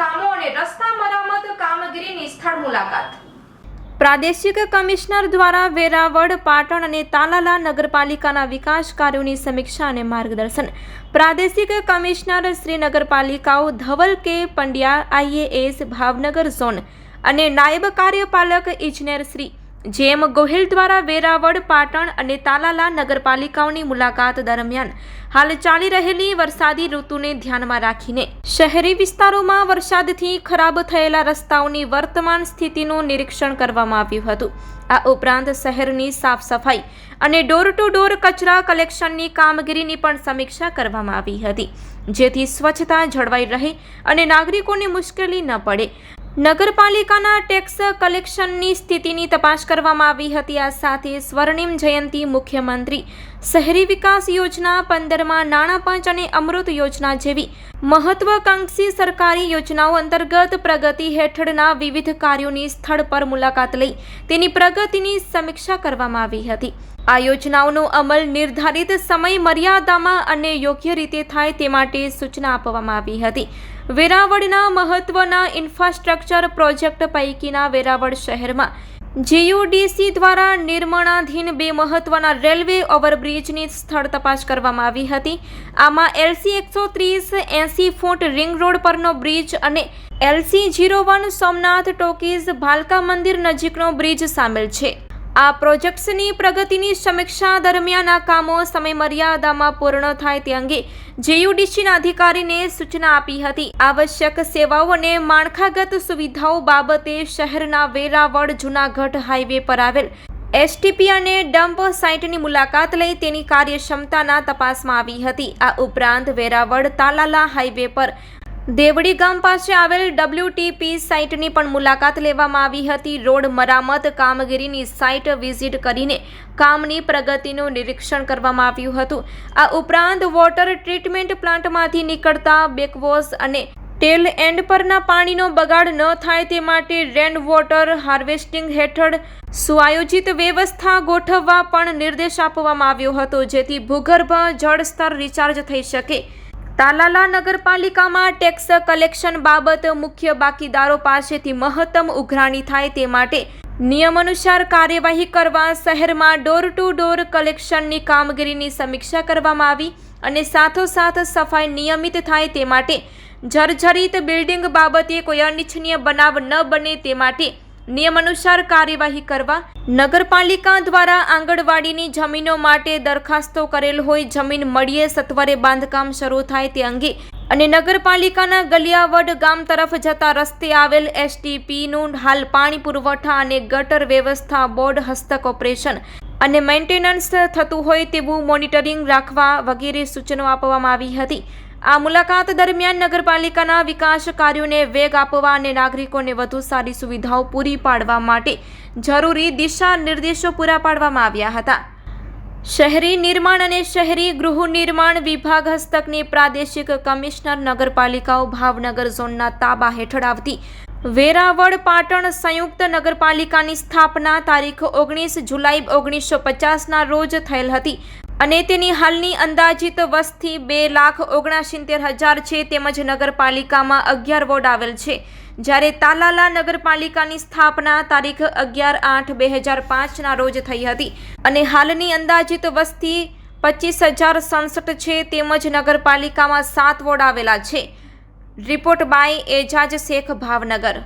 કામો અને રસ્તા મરામત કામગીરીની સ્થળ મુલાકાત. પ્રાદેશિક કમિશનર દ્વારા વેરાવળ, પાટણ અને તાલાલા નગરપાલિકાના વિકાસ કાર્યોની સમીક્ષા અને માર્ગદર્શન. પ્રાદેશિક કમિશનર શ્રી નગરપાલિકાઓ ધવલ કે પંડ્યા, આઈએએસ, ભાવનગર ઝોન અને નાયબ કાર્યપાલક ઇજનેર શ્રી જેમ ગોહિલ દ્વારા વેરાવળ, પાટણ અને તાલાલા નગરપાલિકાઓની મુલાકાત દરમિયાન હાલ ચાલી રહેલી વરસાદી ઋતુને ધ્યાનમાં રાખીને શહેરી વિસ્તારોમાં વરસાદથી ખરાબ થયેલા રસ્તાઓની વર્તમાન સ્થિતિનું નિરીક્ષણ કરવામાં આવ્યું હતું. આ ઉપરાંત શહેરની સાફ સફાઈ અને ડોર ટુ ડોર કચરા કલેક્શનની કામગીરીની પણ સમીક્ષા કરવામાં આવી હતી. જેથી સ્વચ્છતા જળવાઈ રહે અને નાગરિકોને મુશ્કેલી ન પડે. નગરપાલિકાના ટેક્સ કલેક્શનની સ્થિતિની તપાસ કરવામાં આવી હતી. આ સાથે સ્વર્ણિમ જયંતી મુખ્યમંત્રી શહેરી વિકાસ યોજના પંદરમાં નાણાં પંચ અને અમૃત યોજના જેવી મહત્વાકાંક્ષી સરકારી યોજનાઓ અંતર્ગત પ્રગતિ હેઠળના વિવિધ કાર્યોની સ્થળ પર મુલાકાત લઈ તેની પ્રગતિની સમીક્ષા કરવામાં આવી હતી. આ યોજનાઓનો અમલ નિર્ધારિત સમય મર્યાદામાં અને યોગ્ય રીતે થાય તે માટે સૂચના આપવામાં આવી હતી. વેરાવળના મહત્વના ઇન્ફ્રાસ્ટ્રક્ચર પ્રોજેક્ટ પૈકીના વેરાવળ શહેરમાં જીયુડીસી દ્વારા નિર્માણાધીન બે મહત્વના રેલવે ઓવરબ્રિજની સ્થળ તપાસ કરવામાં આવી હતી. આમાં એલસી એકસો ત્રીસ, એંસી ફૂટ રિંગ રોડ પરનો બ્રિજ અને LC zero one Somnath talkies Bhalka મંદિર નજીકનો બ્રિજ સામેલ છે. આ પ્રોજેક્ટ્સની પ્રગતિની સમીક્ષા દરમિયાન આ કામો સમયમર્યાદામાં પૂર્ણ થાય તે અંગે જેયુડીસીના અધિકારીને સૂચના આપી હતી. આવશ્યક સેવાઓ અને માળખાગત સુવિધાઓ બાબતે શહેરના વેરાવળ, જુનાગઢ હાઈવે પર આવેલ એસટીપી અને ડમ્પ સાઇટની મુલાકાત લઈ તેની કાર્યક્ષમતાના તપાસમાં આવી હતી. આ ઉપરાંત વેરાવળ, તાલાલા હાઈવે પર દેવડી ગામ પાસે આવેલ ડબ્લ્યુટીપી સાઇટની પણ મુલાકાત લેવામાં આવી હતી. રોડ મરામત કામગીરીની સાઇટ વિઝિટ કરીને કામની પ્રગતિનું નિરીક્ષણ કરવામાં આવ્યું હતું. આ ઉપરાંત વોટર ટ્રીટમેન્ટ પ્લાન્ટમાંથી નીકળતા બેકવોશ અને ટેલ એન્ડ પરના પાણીનો બગાડ ન થાય તે માટે રેન વોટર હાર્વેસ્ટિંગ હેઠળ સુઆયોજિત વ્યવસ્થા ગોઠવવા પણ નિર્દેશ આપવામાં આવ્યો હતો, જેથી ભૂગર્ભ જળસ્તર રિચાર્જ થઈ શકે. તાલાલા નગરપાલિકામાં ટેક્સ કલેક્શન બાબત મુખ્ય બાકીદારો પાસેથી મહત્તમ ઉઘરાણી થાય તે માટે નિયમ અનુસાર કાર્યવાહી કરવા શહેરમાં ડોર ટુ ડોર કલેક્શનની કામગીરીની સમીક્ષા કરવામાં આવી અને સાથોસાથ સફાઈ નિયમિત થાય તે માટે જર્જરિત બિલ્ડિંગ બાબતે કોઈ અનિચ્છનીય બનાવ ન બને તે માટે નિયમાનુસાર કાર્યવાહી કરવા નગરપાલિકા દ્વારા આંગણવાડીની જમીનો માટે દરખાસ્તો કરેલ હોય જમીન મળીએ સત્વરે બાંધકામ શરૂ થાય તે અંગે અને નગરપાલિકાના ગલિયાવડ ગામ તરફ જતા રસ્તે આવેલ એસટીપીનું હાલ પાણી પુરવઠા અને ગટર વ્યવસ્થા બોર્ડ હસ્તક ઓપરેશન અને મેન્ટેનન્સ થતું હોય તેવું મોનિટરિંગ રાખવા વગેરે સૂચનો આપવામાં આવી હતી. આ મુલાકાત દરમિયાન નગરપાલિકાના વિકાસ કાર્યોને વેગ આપવા અને નાગરિકોને વધુ સારી સુવિધાઓ પૂરી પાડવા માટે જરૂરી દિશા નિર્દેશો પૂરા પાડવામાં આવ્યા હતા. શહેરી નિર્માણ અને શહેરી ગૃહ નિર્માણ વિભાગ હસ્તકની પ્રાદેશિક કમિશનર નગરપાલિકાઓ ભાવનગર ઝોનના તાબા હેઠળ આવતી વેરાવળ પાટણ સંયુક્ત નગરપાલિકાની સ્થાપના તારીખ ઓગણીસ જુલાઈ ઓગણીસો પચાસના રોજ થયેલ હતી. અને તેની હાલની અંદાજિત વસ્તી બે લાખ ઓગણસિત્તેર હજાર છે તેમજ નગરપાલિકામાં અગિયાર વોર્ડ આવેલ છે. જ્યારે તાલાલા નગરપાલિકાની સ્થાપના તારીખ અગિયાર આઠ બે હજાર પાંચના રોજ થઈ હતી અને હાલની અંદાજિત વસ્તી પચીસ હજાર સડસઠ છે તેમજ નગરપાલિકામાં સાત વોર્ડ આવેલા છે. Report by Ejaz Shaikh Bhavnagar.